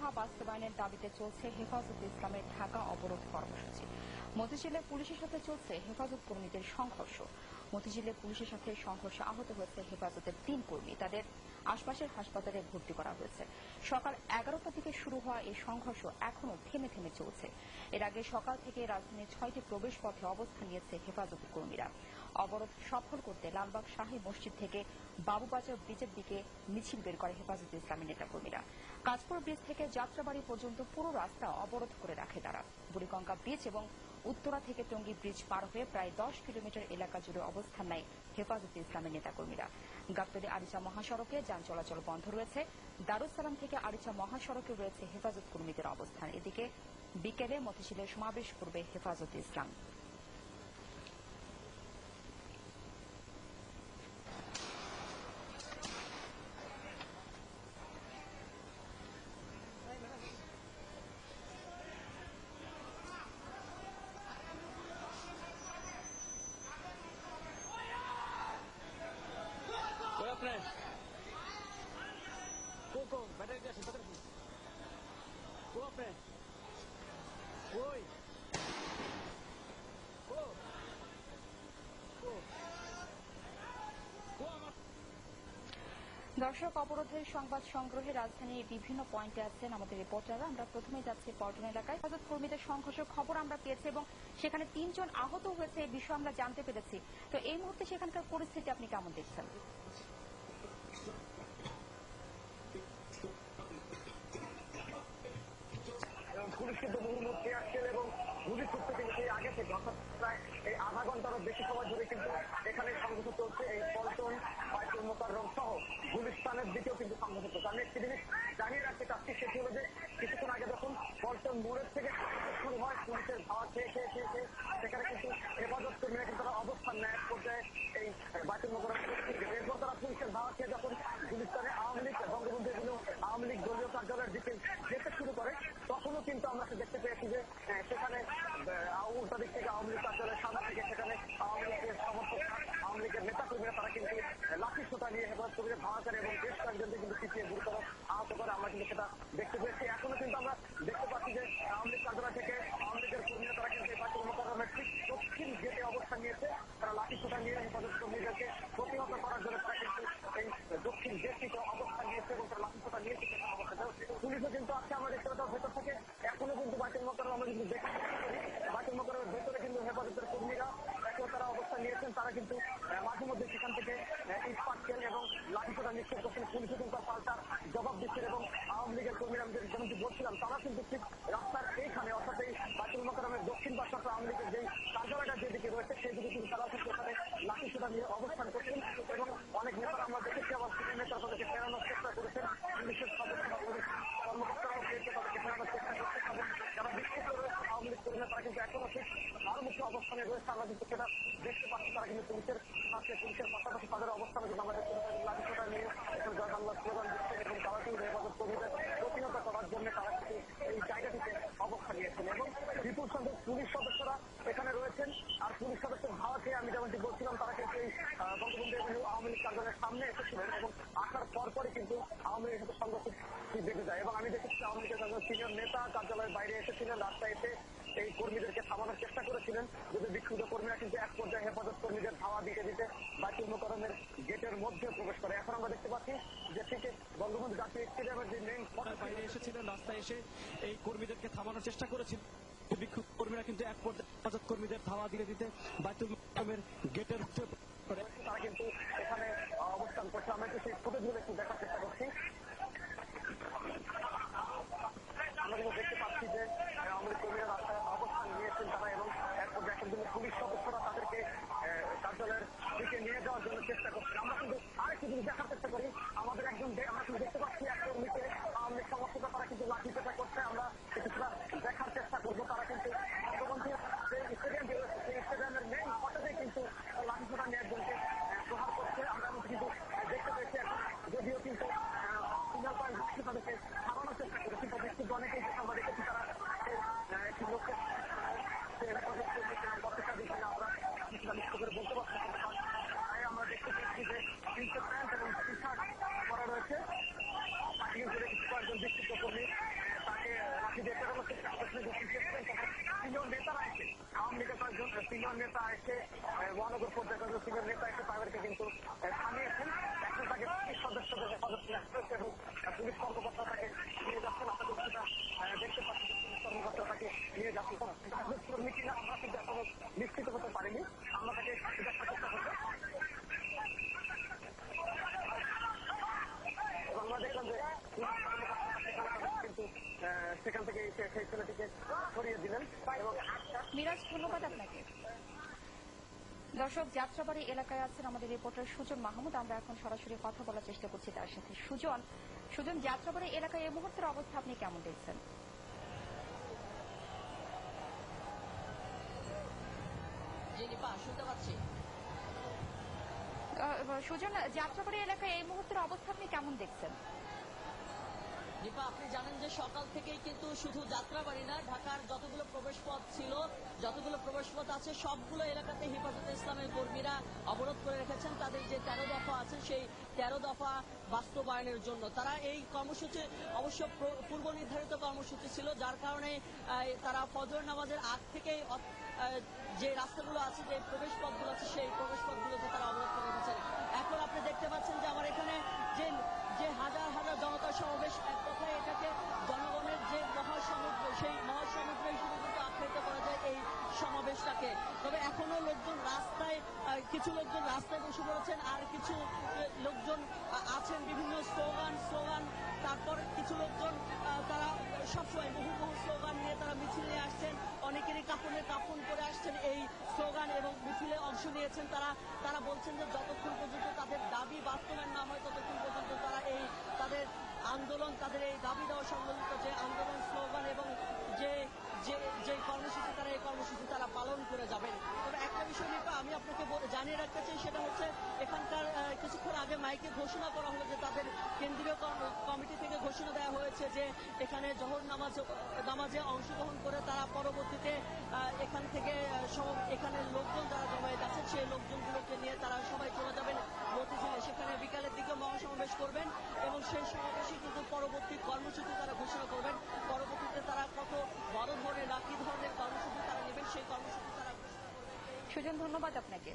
দফা বাস্তবায়নের দাবিতে চলছে হেফাজত ইসলামের ঢাকা অবরোধ কর্মসূচি। মতিঝিলে পুলিশের সাথে চলছে হেফাজত কর্মীদের সংঘর্ষ। মতিঝিলে পুলিশের সাথে সংঘর্ষে আহত হয়েছে হেফাজতের তিন কর্মী। তাদের আশপাশের হাসপাতালে ভর্তি করা হয়েছে। সকাল এগারোটা থেকে শুরু হওয়া এই সংঘর্ষ এখনও থেমে থেমে চলছে। এর আগে সকাল থেকে রাজধানীর ছয়টি প্রবেশ পথে অবস্থান নিয়েছে হেফাজত কর্মীরা। অবরোধ সফল করতে লালবাগ শাহী মসজিদ থেকে বাবুবাজার ব্রিজের দিকে মিছিল বের করে হেফাজত ইসলামী নেতাকর্মীরা। কাজপুর ব্রিজ থেকে যাত্রাবাড়ি পর্যন্ত পুরো রাস্তা অবরোধ করে রাখে তারা। বুড়িগঙ্গা ব্রিজ এবং উত্তরা থেকে টঙ্গী ব্রিজ পার হয়ে প্রায় দশ কিলোমিটার এলাকা জুড়ে অবস্থান নেয় হেফাজতে ইসলামের নেতাকর্মীরা। গাবতলী আরিচা মহাসড়কে যান চলাচল বন্ধ রয়েছে। দারুসালাম থেকে আরিচা মহাসড়কে রয়েছে হেফাজত কর্মীদের অবস্থান। এদিকে বিকেলে মতিশিলের সমাবেশ করবে হেফাজতে ইসলাম। আমার দর্শক, অবরোধের সংবাদ সংগ্রহে রাজধানীর বিভিন্ন পয়েন্টে আছেন আমাদের রিপোর্টাররা। আমরা প্রথমে যাচ্ছি পল্টন এলাকায়। হেফাজত কর্মীদের সংঘর্ষের খবর আমরা পেয়েছি এবং সেখানে তিনজন আহত হয়েছে, এই বিষয়ে আমরা জানতে পেরেছি। তো এই মুহূর্তে সেখানকার পরিস্থিতি আপনি কেমন দেখছেন? কিন্তু মুহূর্তে আসছেন এবং গুলি ছুটতে কিন্তু সেই আগে থেকে অর্থাৎ প্রায় এই আধা ঘন্টারও বেশি সময় ধরে কিন্তু এখানে সংঘর্ষ চলছে এই পল্টন বাইতুল মোকাররম সহ গুলিস্তানের দিকেও কিন্তু সংঘর্ষ চলছে আমি একটি জিনিস জানিয়ে রাখতে চাচ্ছি, সেটি হল যে কিছুক্ষণ আগে যখন পল্টন মোড়ের থেকে শুরু হয় পুলিশের ধাওয়া খেয়ে খেয়ে খেয়ে খেয়ে সেখানে কিন্তু হেফাজত কর্মীরা কিন্তু তারা অবস্থান নেয় এক পর্যায়ে এই বাইতুল মোকাররম এরপর তারা পুলিশের ধাওয়া খেয়ে যখন গুলিস্তানে আওয়ামী লীগ বঙ্গবন্ধু এগুলো আওয়ামী লীগ দলীয় কার্যালয়ের দিকে যেতে শুরু করে তখনও কিন্তু আমরা দেখতে পেয়েছি যে আহ, সেখানে উল্টা দিক থেকে আওয়ামী লীগ কার্যালয়ের সামনে থেকে সেখানে আওয়ামী লীগের সমর্থক, আওয়ামী লীগের নেতা কর্মীরা তারা কিন্তু লাঠি সোটা নিয়ে হেফাজত কর্মীদের ধাওয়া করে এবং বেশ কয়েকজনকে কিন্তু পিছিয়ে গুরুতর আহত করে আমরা কিন্তু সেটা দেখতে পেয়েছি। এখনও কিন্তু আমরা দেখতে পাচ্ছি যে আওয়ামী লীগ কার্যালয় থেকে আওয়ামী লীগের কর্মীরা, তারা কিন্তু এই বাতিল মোকাররমের ঠিক দক্ষিণ গেটে অবস্থান নিয়েছে। তারা লাঠি সোটা নিয়ে হেফাজত কর্মীদেরকে প্রতিহত করার জন্য তারা কিন্তু এই দক্ষিণ গেটটিতে অবস্থান নিয়েছে এবং তারা লাঠি সোটা নিয়েছে সেখানে অবস্থান পুলিশও কিন্তু আজকে আমরা দেখতে পাচ্ছি ভেতর থেকে এখনও কিন্তু বাতিল মোকাররম আমরা কিন্তু দেখতে পাচ্ছি বাতিল মোকাররমের ভেতরে কিন্তু হেফাজতের কর্মীরা এখনও তারা অবস্থান নিয়েছেন তারা কিন্তু আহ, মাঝে মধ্যে সেখান থেকে আহ, ইট পাচ্ছেন এবং লাঠি সোটা নিক্ষেপ করছেন পুলিশও কিন্তু তার পাল্টা জবাব দিচ্ছেন এবং আওয়ামী লীগের কর্মীরা আমি যেমনটি বলছিলাম তারা কিন্তু ঠিক রাস্তার এইখানে অর্থাৎ এই বাতিল মোকাররমের দক্ষিণ পাশে অর্থাৎ আওয়ামী লীগের যেই কার্যালয়টা যেদিকে রয়েছে সেই দিকে কিন্তু তারা কিন্তু এখানে লাঠি সোটা নিয়ে অবস্থান করছেন এবং অনেক নেতারা আমরা দেখেছি আবার কিছু নেতা তাদেরকে ফেরানোর চেষ্টা করেছেন পুলিশের সদস্য বা পুলিশ কর্মকর্তারাও পেয়েছে তাদেরকে ফেরানোর চেষ্টা করছে এবং যারা বিক্ষিপ্ত রয়েছে আওয়ামী লীগ কর্মীরা তারা কিন্তু এখনও ঠিক মারমুখী অবস্থানে রয়েছে আমরা কিন্তু সেটা দেখতে পাচ্ছি তারা কিন্তু পুলিশের সাথে পুলিশের পাশাপাশি তাদের অবস্থানে কিন্তু আমাদের দেখতে পাচ্ছি লাঠি সোটা নিয়ে জয় বাংলা স্লোগান দিচ্ছেন এবং তারা কিন্তু হেফাজত কর্মীদের প্রতিহত করার জন্য তারা কিন্তু এই জায়গাটিতে অবস্থান নিয়েছেন। এবং বিপুল সংখ্যক পুলিশ সদস্যরা এখানে রয়েছেন আর পুলিশ সদস্যের ধাওয়া খেয়ে আমি যেমনটি বলছিলাম তারা কিন্তু এই আহ, বঙ্গবন্ধু এভিনিউ আওয়ামী লীগ কার্যালয়ের সামনে এসেছিলেন এবং আসার পরপরই কিন্তু আওয়ামী লীগের সাথে সংঘর্ষ বেঁধে যায় এবং আমি দেখেছি আওয়ামী লীগের একজন সিনিয়র নেতা কার্যালয়ের বাইরে এসেছিলেন রাস্তায় এসে এই কর্মীদেরকে থামানোর চেষ্টা করেছিলেন যদি বিক্ষুব্ধ কর্মীরা কিন্তু এক পর্যায়ে হেফাজত কর্মীদের ধাওয়া দিতে দিতে বাইতুল মোকরমের গেটের মধ্যে প্রবেশ করে। এখন আমরা দেখতে পাচ্ছি যে থেকে বঙ্গবন্ধু জাতীয় স্টেডিয়ামের যে মেইন ফটকে বাইরে এসেছিলেন রাস্তায় এসে এই কর্মীদেরকে থামানোর চেষ্টা করেছিল। বিক্ষোভ কর্মীরা কিন্তু এক পর্যায়ে হেফাজত কর্মীদের ধাওয়া দিতে দিতে বাইতুল মোকাররমের গেটের মধ্যে করে তারা কিন্তু এখানে আহ, অবস্থান করছে আমরা একটু সেই ফুটেজগুলো একটু দেখার চেষ্টা করছি আমরা কিন্তু দেখতে পাচ্ছি যে আহ, আমাদের কর্মীরা রাস্তায় অবস্থান নিয়েছেন তারা এবং এক পর্যায়ে এখন কিন্তু পুলিশ সদস্যরা তাদেরকে আহ, কার্যালয়ের দিকে নিয়ে যাওয়ার জন্য চেষ্টা করছেন আমরা কিন্তু আরেকটু জিনিস দেখার চেষ্টা করি আমাদের একজন দে- আমরা কিন্তু দেখতে পাচ্ছি এক কর্মীকে আওয়ামী লীগ সমর্থকরা তারা কিন্তু লাঠি পেটা করছে আমরা কিছুটা দেখার চেষ্টা করব তারা কিন্তু বঙ্গবন্ধু যে স্টেডিয়াম সেই স্টেডিয়ামের মেইন ফটোতে কিন্তু লাঠি পেটা নিয়ে একজনকে আহ, প্রহার করছে আমরা কিন্তু আহ, দেখতে পেয়েছি এখন যদিও কিন্তু সিঙ্গল পয়েন্ট তাদেরকে থামানোর চেষ্টা করে কিন্তু কিন্তু অনেকেই যে আমরা দেখেছি তারা সেই, আহ, একটি লোককে আহ, সে হেফাজত করছে, সে বক্তৃতা দিচ্ছে না, আমরা কিছুটা নিশ্চিত করে বলতে পারছি না। তাই আমরা দেখতে পেয়েছি যে জিন্সের প্যান্ট এবং টি শার্ট পরা রয়েছে পার্কিং করে কিছু কয়েকজন বিক্ষিপ্ত কর্মী সিনিয়র নেতা এসে মহানগর পর্যায়ে সিনিয়র নেতা এসে তাদেরকে কিন্তু থামিয়েছেন। এখন তাকে পুলিশ সদস্যদের হেফাজত রাখতেছে এবং পুলিশ কর্মকর্তা তাকে নিয়ে যাচ্ছেন আপনাদের সেটা দেখতে পাচ্ছি পুলিশ কর্মকর্তা তাকে নিয়ে যাচ্ছেন আমরা কিন্তু এখনও নিশ্চিত হতে পারিনি আমরা তাকে দেখার চেষ্টা করব এবং আমরা দেখলাম যে পুলিশ কর্মকর্তা কিন্তু আহ, সেখান থেকে এসে সেই ছেলেটিকে সরিয়ে দিলেন এবং মিরাজ ধন্যবাদ আপনাকে দর্শক যাত্রাবাড়ি এলাকায় আছেন আমাদের রিপোর্টার সুজন মাহমুদ। আমরা এখন সরাসরি কথা বলার চেষ্টা করছি তার সাথে। সুজন সুজন যাত্রাবাড়ি এলাকায় এই মুহূর্তের অবস্থা আপনি কেমন দেখছেন? শুনতে পাচ্ছি। সুজন যাত্রাবাড়ি এলাকায় এই মুহূর্তের অবস্থা আপনি কেমন দেখছেন? দীপা আপনি জানেন যে সকাল থেকেই কিন্তু শুধু যাত্রাবাড়ি না ঢাকার যতগুলো প্রবেশ পথ ছিল যতগুলো প্রবেশ পথ আছে সবগুলো এলাকাতে হেফাজতে অবরোধ করে রেখেছেন। তাদের যে তেরো দফা আছে, সেই তেরো দফা বাস্তবায়নের জন্য। তারা এই কর্মসূচি অবশ্য পূর্ব নির্ধারিত কর্মসূচি ছিল, যার কারণে তারা ফজর নামাজের আগ থেকেই যে রাস্তাগুলো আছে, যে প্রবেশ পথগুলো আছে সেই প্রবেশ পথগুলোতে তারা অবরোধ করে রেখেছেন এখন আপনি দেখতে পাচ্ছেন যে আমার এখানে যে যে হাজার হাজার জনতা সমাবেশ এক কথায় এটাকে জনগণের যে মহাসমুদ্র সেই মহাসমুদ্র হিসেবে কিন্তু আখ্যায়িত করা যায় এই সমাবেশটাকে তবে এখনও লোকজন রাস্তায় আহ, কিছু লোকজন রাস্তায় বসে পড়েছেন, আর কিছু লোকজন আছেন বিভিন্ন স্লোগান স্লোগান। তারপর কিছু লোকজন তারা সবসময় বহু বহু স্লোগান নিয়ে তারা মিছিল নিয়ে আসছেন। অনেকেরই কাপড়ে কাপড় করে আসছেন এই স্লোগান এবং মিছিলে অংশ নিয়েছেন তারা। তারা বলছেন যে যতক্ষণ পর্যন্ত তাদের দাবি বাস্তবায়ন না হয়, ততক্ষণ পর্যন্ত তারা এই তাদের আন্দোলন, তাদের এই দাবি দেওয়া সংবলিত যে আন্দোলন, স্লোগান এবং যে যে যে কর্মসূচি তারা, এই কর্মসূচি তারা পালন করে যাবেন। তবে একটা বিষয় নিয়ে আমি আপনাকে জানিয়ে রাখতে চাই, সেটা হচ্ছে এখানকার কিছুক্ষণ আগে মাইকে ঘোষণা করা হলো যে তাদের কেন্দ্রীয় কমিটি থেকে ঘোষণা দেওয়া হয়েছে যে এখানে জহর নামাজ, নামাজে অংশগ্রহণ করে তারা পরবর্তীতে এখান থেকে এখানে লোকজন যারা জমায়েত আছেন, সেই লোকজনগুলোকে নিয়ে তারা সবাই চলে যাবেন। মতিঝিলে সেখানে বিকালের দিকে মহাসমাবেশ করবেন এবং সেই সমাবেশে কিন্তু পরবর্তী কর্মসূচি তারা ঘোষণা করবেন। বড় ধরনের না কি ধরনের কর্মসূচি তারা নেবেন সেই কর্মসূচি তারা সুজন ধন্যবাদ আপনাকে।